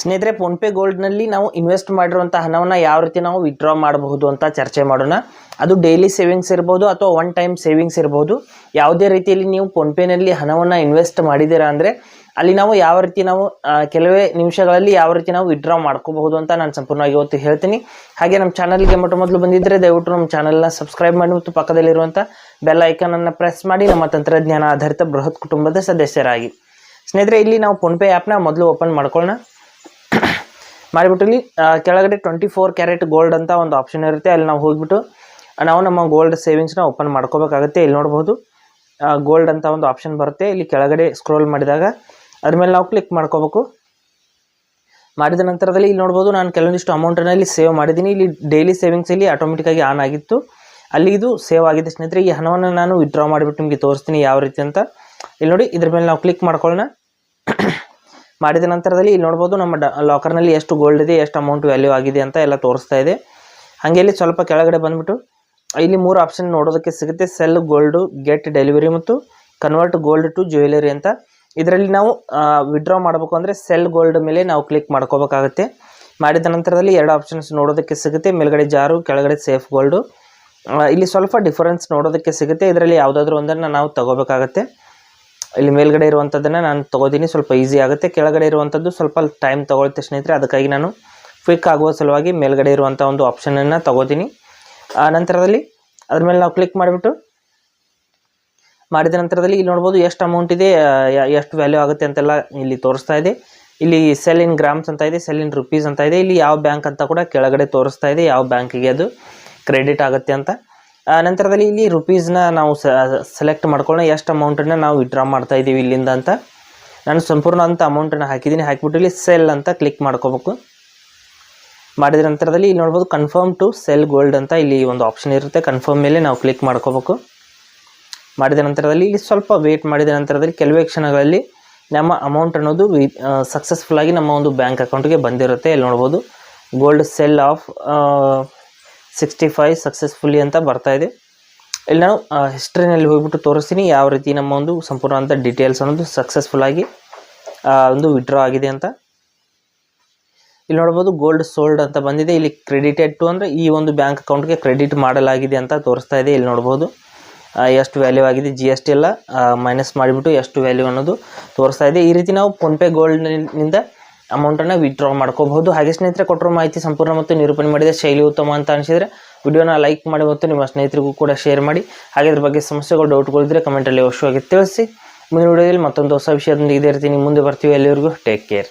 ಸ್ನೇಹಿತರೆ ಫೋನ್ಪೇ ಗೋಲ್ಡ್ನಲ್ಲಿ ನಾವು ಇನ್ವೆಸ್ಟ್ ಮಾಡಿರುವಂಥ ಹಣವನ್ನು ಯಾವ ರೀತಿ ನಾವು ವಿತ್ಡ್ರಾ ಮಾಡಬಹುದು ಅಂತ ಚರ್ಚೆ ಮಾಡೋಣ. ಅದು ಡೈಲಿ ಸೇವಿಂಗ್ಸ್ ಇರ್ಬೋದು ಅಥವಾ ಒನ್ ಟೈಮ್ ಸೇವಿಂಗ್ಸ್ ಇರ್ಬೋದು. ಯಾವುದೇ ರೀತಿಯಲ್ಲಿ ನೀವು ಫೋನ್ಪೇನಲ್ಲಿ ಹಣವನ್ನು ಇನ್ವೆಸ್ಟ್ ಮಾಡಿದ್ದೀರಾ ಅಂದರೆ, ಅಲ್ಲಿ ನಾವು ಯಾವ ರೀತಿ ನಾವು ಕೆಲವೇ ನಿಮಿಷಗಳಲ್ಲಿ ಯಾವ ರೀತಿ ನಾವು ವಿಡ್ರಾ ಮಾಡ್ಕೋಬಹುದು ಅಂತ ನಾನು ಸಂಪೂರ್ಣವಾಗಿ ಇವತ್ತು ಹೇಳ್ತೀನಿ. ಹಾಗೆ ನಮ್ಮ ಚಾನಲ್ಗೆ ಮೊಟ್ಟ ಮೊದಲು ಬಂದಿದ್ದರೆ ದಯವಿಟ್ಟು ನಮ್ಮ ಚಾನಲ್ನ ಸಬ್ಸ್ಕ್ರೈಬ್ ಮಾಡಿ ಮತ್ತು ಪಕ್ಕದಲ್ಲಿರುವಂಥ ಬೆಲ್ ಐಕನನ್ನು ಪ್ರೆಸ್ ಮಾಡಿ ನಮ್ಮ ತಂತ್ರಜ್ಞಾನ ಆಧಾರಿತ ಬೃಹತ್ ಕುಟುಂಬದ ಸದಸ್ಯರಾಗಿ. ಸ್ನೇಹಿತರೆ, ಇಲ್ಲಿ ನಾವು ಫೋನ್ಪೇ ಆ್ಯಪ್ನ ಮೊದಲು ಓಪನ್ ಮಾಡ್ಕೊಳ್ಳೋಣ. ಮಾಡಿಬಿಟ್ಟು ಇಲ್ಲಿ ಕೆಳಗಡೆ ಟ್ವೆಂಟಿ ಫೋರ್ ಕ್ಯಾರೆಟ್ ಗೋಲ್ಡ್ ಅಂತ ಒಂದು ಆಪ್ಷನ್ ಇರುತ್ತೆ. ಅಲ್ಲಿ ನಾವು ಹೋಗಿಬಿಟ್ಟು, ನಾವು ನಮ್ಮ ಗೋಲ್ಡ್ ಸೇವಿಂಗ್ಸ್ನ ಓಪನ್ ಮಾಡ್ಕೋಬೇಕಾಗುತ್ತೆ. ಇಲ್ಲಿ ನೋಡ್ಬೋದು. ಗೋಲ್ಡ್ ಅಂತ ಒಂದು ಆಪ್ಷನ್ ಬರುತ್ತೆ. ಇಲ್ಲಿ ಕೆಳಗಡೆ ಸ್ಕ್ರೋಲ್ ಮಾಡಿದಾಗ, ಅದ್ರ ಮೇಲೆ ನಾವು ಕ್ಲಿಕ್ ಮಾಡ್ಕೋಬೇಕು. ಮಾಡಿದ ನಂತರದಲ್ಲಿ ಇಲ್ಲಿ ನೋಡ್ಬೋದು, ನಾನು ಕೆಲವೊಂದಿಷ್ಟು ಅಮೌಂಟನ್ನು ಇಲ್ಲಿ ಸೇವ್ ಮಾಡಿದ್ದೀನಿ. ಇಲ್ಲಿ ಡೈಲಿ ಸೇವಿಂಗ್ಸ್ ಇಲ್ಲಿ ಆಟೋಮೆಟಿಕ್ಕಾಗಿ ಆನ್ ಆಗಿತ್ತು. ಅಲ್ಲಿ ಇದು ಸೇವ್ ಆಗಿದೆ ಸ್ನೇಹಿತರೆ. ಈ ಹಣವನ್ನು ನಾನು ವಿತ್ಡ್ರಾ ಮಾಡಿಬಿಟ್ಟು ನಿಮಗೆ ತೋರಿಸ್ತೀನಿ ಯಾವ ರೀತಿ ಅಂತ. ಇಲ್ಲಿ ನೋಡಿ, ಇದ್ರ ಮೇಲೆ ನಾವು ಕ್ಲಿಕ್ ಮಾಡ್ಕೊಳ್ಳೋಣ. ಮಾಡಿದ ನಂತರದಲ್ಲಿ ಇಲ್ಲಿ ನೋಡ್ಬೋದು ನಮ್ಮ ಲಾಕರ್ನಲ್ಲಿ ಎಷ್ಟು ಗೋಲ್ಡ್ ಇದೆ, ಎಷ್ಟು ಅಮೌಂಟ್ ವ್ಯಾಲ್ಯೂ ಆಗಿದೆ ಅಂತ ಎಲ್ಲ ತೋರಿಸ್ತಾ ಇದೆ. ಹಾಗೆ ಇಲ್ಲಿ ಸ್ವಲ್ಪ ಕೆಳಗಡೆ ಬಂದ್ಬಿಟ್ಟು, ಇಲ್ಲಿ ಮೂರು ಆಪ್ಷನ್ ನೋಡೋದಕ್ಕೆ ಸಿಗುತ್ತೆ. ಸೆಲ್ ಗೋಲ್ಡು ಗೆಟ್ ಡೆಲಿವರಿ ಮತ್ತು ಕನ್ವರ್ಟ್ ಗೋಲ್ಡ್ ಟು ಜ್ಯುವೆಲರಿ ಅಂತ. ಇದರಲ್ಲಿ ನಾವು ವಿಡ್ರಾ ಮಾಡಬೇಕು ಅಂದರೆ ಸೆಲ್ ಗೋಲ್ಡ್ ಮೇಲೆ ನಾವು ಕ್ಲಿಕ್ ಮಾಡ್ಕೋಬೇಕಾಗುತ್ತೆ. ಮಾಡಿದ ನಂತರದಲ್ಲಿ ಎರಡು ಆಪ್ಷನ್ಸ್ ನೋಡೋದಕ್ಕೆ ಸಿಗುತ್ತೆ. ಮೇಲ್ಗಡೆ ಜಾರು, ಕೆಳಗಡೆ ಸೇಫ್ ಗೋಲ್ಡು ಇಲ್ಲಿ ಸ್ವಲ್ಪ ಡಿಫರೆನ್ಸ್ ನೋಡೋದಕ್ಕೆ ಸಿಗುತ್ತೆ. ಇದರಲ್ಲಿ ಯಾವುದಾದ್ರೂ ಒಂದನ್ನು ನಾವು ತಗೋಬೇಕಾಗತ್ತೆ. ಇಲ್ಲಿ ಮೇಲ್ಗಡೆ ಇರುವಂಥದ್ದನ್ನು ನಾನು ತೊಗೋತೀನಿ. ಸ್ವಲ್ಪ ಈಸಿ ಆಗುತ್ತೆ. ಕೆಳಗಡೆ ಇರುವಂಥದ್ದು ಸ್ವಲ್ಪ ಟೈಮ್ ತೊಗೊಳುತ್ತೆ ಸ್ನೇಹಿತರೆ. ಅದಕ್ಕಾಗಿ ನಾನು ಕ್ವಿಕ್ ಆಗುವ ಸಲುವಾಗಿ ಮೇಲ್ಗಡೆ ಇರುವಂಥ ಒಂದು ಆಪ್ಷನನ್ನು ತೊಗೋತೀನಿ. ಆ ನಂತರದಲ್ಲಿ ಅದ್ರ ಮೇಲೆ ನಾವು ಕ್ಲಿಕ್ ಮಾಡಿಬಿಟ್ಟು ಮಾಡಿದ ನಂತರದಲ್ಲಿ ಇಲ್ಲಿ ನೋಡ್ಬೋದು ಎಷ್ಟು ಅಮೌಂಟ್ ಇದೆ ಎಷ್ಟು ವ್ಯಾಲ್ಯೂ ಆಗುತ್ತೆ ಅಂತೆಲ್ಲ ಇಲ್ಲಿ ತೋರಿಸ್ತಾ ಇದೆ. ಇಲ್ಲಿ ಸೆಲ್ ಇನ್ ಗ್ರಾಮ್ಸ್ ಅಂತ ಇದೆ ಸೆಲ್ ಇನ್ ರುಪೀಸ್ ಅಂತ ಇದೆ. ಇಲ್ಲಿ ಯಾವ ಬ್ಯಾಂಕ್ ಅಂತ ಕೂಡ ಕೆಳಗಡೆ ತೋರಿಸ್ತಾ ಇದೆ. ಯಾವ ಬ್ಯಾಂಕಿಗೆ ಅದು ಕ್ರೆಡಿಟ್ ಆಗುತ್ತೆ ಅಂತ. ನಂತರದಲ್ಲಿ ಇಲ್ಲಿ ರುಪೀಸ್ನ ನಾವು ಸೆಲೆಕ್ಟ್ ಮಾಡ್ಕೊಳ್ಳೋಣ, ಎಷ್ಟು ಅಮೌಂಟನ್ನು ನಾವು ವಿಡ್ರಾ ಮಾಡ್ತಾ ಇದ್ದೀವಿ ಇಲ್ಲಿಂದ ಅಂತ. ನಾನು ಸಂಪೂರ್ಣ ಅಂತ ಅಮೌಂಟನ್ನು ಹಾಕಿದ್ದೀನಿ, ಹಾಕಿಬಿಟ್ಟು ಇಲ್ಲಿ ಸೆಲ್ ಅಂತ ಕ್ಲಿಕ್ ಮಾಡ್ಕೋಬೇಕು. ಮಾಡಿದ ನಂತರದಲ್ಲಿ ಇಲ್ಲಿ ನೋಡ್ಬೋದು ಕನ್ಫರ್ಮ್ ಟು ಸೆಲ್ ಗೋಲ್ಡ್ ಅಂತ ಇಲ್ಲಿ ಒಂದು ಆಪ್ಷನ್ ಇರುತ್ತೆ ಕನ್ಫರ್ಮ್ ಮೇಲೆ ನಾವು ಕ್ಲಿಕ್ ಮಾಡ್ಕೋಬೇಕು. ಮಾಡಿದ ನಂತರದಲ್ಲಿ ಇಲ್ಲಿ ಸ್ವಲ್ಪ ವೇಟ್ ಮಾಡಿದ ನಂತರದಲ್ಲಿ ಕೆಲವೇ ಕ್ಷಣಗಳಲ್ಲಿ ನಮ್ಮ ಅಮೌಂಟ್ ಅನ್ನೋದು ಸಕ್ಸಸ್ಫುಲ್ಲಾಗಿ ನಮ್ಮ ಒಂದು ಬ್ಯಾಂಕ್ ಅಕೌಂಟ್ಗೆ ಬಂದಿರುತ್ತೆ. ಇಲ್ಲಿ ನೋಡ್ಬೋದು gold sell of sixty five successfully ಅಂತ ಬರ್ತಾ ಇದೆ. ಇಲ್ಲಿ ನಾನು ಹಿಸ್ಟ್ರಿನಲ್ಲಿ ಹೋಗ್ಬಿಟ್ಟು ತೋರಿಸ್ತೀನಿ ಯಾವ ರೀತಿ ನಮ್ಮ ಒಂದು ಸಂಪೂರ್ಣ ಅಂತ ಡೀಟೇಲ್ಸ್ ಅನ್ನೋದು ಸಕ್ಸಸ್ಫುಲ್ಲಾಗಿ ಒಂದು ವಿಡ್ರಾ ಆಗಿದೆ ಅಂತ. ಇಲ್ಲಿ ನೋಡ್ಬೋದು ಗೋಲ್ಡ್ ಸೋಲ್ಡ್ ಅಂತ ಬಂದಿದೆ. ಇಲ್ಲಿ ಕ್ರೆಡಿಟೆಡ್ ಟು ಅಂದರೆ ಈ ಒಂದು ಬ್ಯಾಂಕ್ ಅಕೌಂಟ್ಗೆ ಕ್ರೆಡಿಟ್ ಮಾಡಲಾಗಿದೆ ಅಂತ ತೋರಿಸ್ತಾ ಇದೆ. ಇಲ್ಲಿ ನೋಡ್ಬೋದು ಎಷ್ಟು ವ್ಯಾಲ್ಯೂ ಆಗಿದೆ. ಜಿ ಎಸ್ ಟಿ ಎಲ್ಲ ಮೈನಸ್ ಮಾಡಿಬಿಟ್ಟು ಎಷ್ಟು ವ್ಯಾಲ್ಯೂ ಅನ್ನೋದು ತೋರಿಸ್ತಾ ಇದೆ. ಈ ರೀತಿ ನಾವು ಫೋನ್ಪೇ ಗೋಲ್ಡ್ನಿಂದ ಅಮೌಂಟನ್ನು ವಿಡ್ರಾ ಮಾಡ್ಕೋಬಹುದು. ಹಾಗೆ ಸ್ನೇಹಿತರೆ, ಕೊಟ್ಟರು ಮಾಹಿತಿ ಸಂಪೂರ್ಣ ಮತ್ತು ನಿರೂಪಣೆ ಮಾಡಿದ ಶೈಲಿ ಉತ್ತಮ ಅಂತ ಅನಿಸಿದರೆ ವಿಡಿಯೋನ ಲೈಕ್ ಮಾಡಿ ಮತ್ತು ನಿಮ್ಮ ಸ್ನೇಹಿತರಿಗೂ ಕೂಡ ಶೇರ್ ಮಾಡಿ. ಹಾಗೆ ಇದ್ರ ಬಗ್ಗೆ ಸಮಸ್ಯೆಗಳು ಡೌಟ್ಗಳಿದ್ರೆ ಕಮೆಂಟಲ್ಲಿ ಅವಶ್ಯವಾಗಿ ತಿಳಿಸಿ. ಮುಂದಿನ ವಿಡಿಯೋದಲ್ಲಿ ಮತ್ತೊಂದು ಹೊಸ ವಿಷಯದೊಂದಿಗೆ ಇದೇ ರೀತಿ ನಿಮ್ಮ ಮುಂದೆ ಬರ್ತೀವಿ. ಎಲ್ಲರಿಗೂ ಟೇಕ್ ಕೇರ್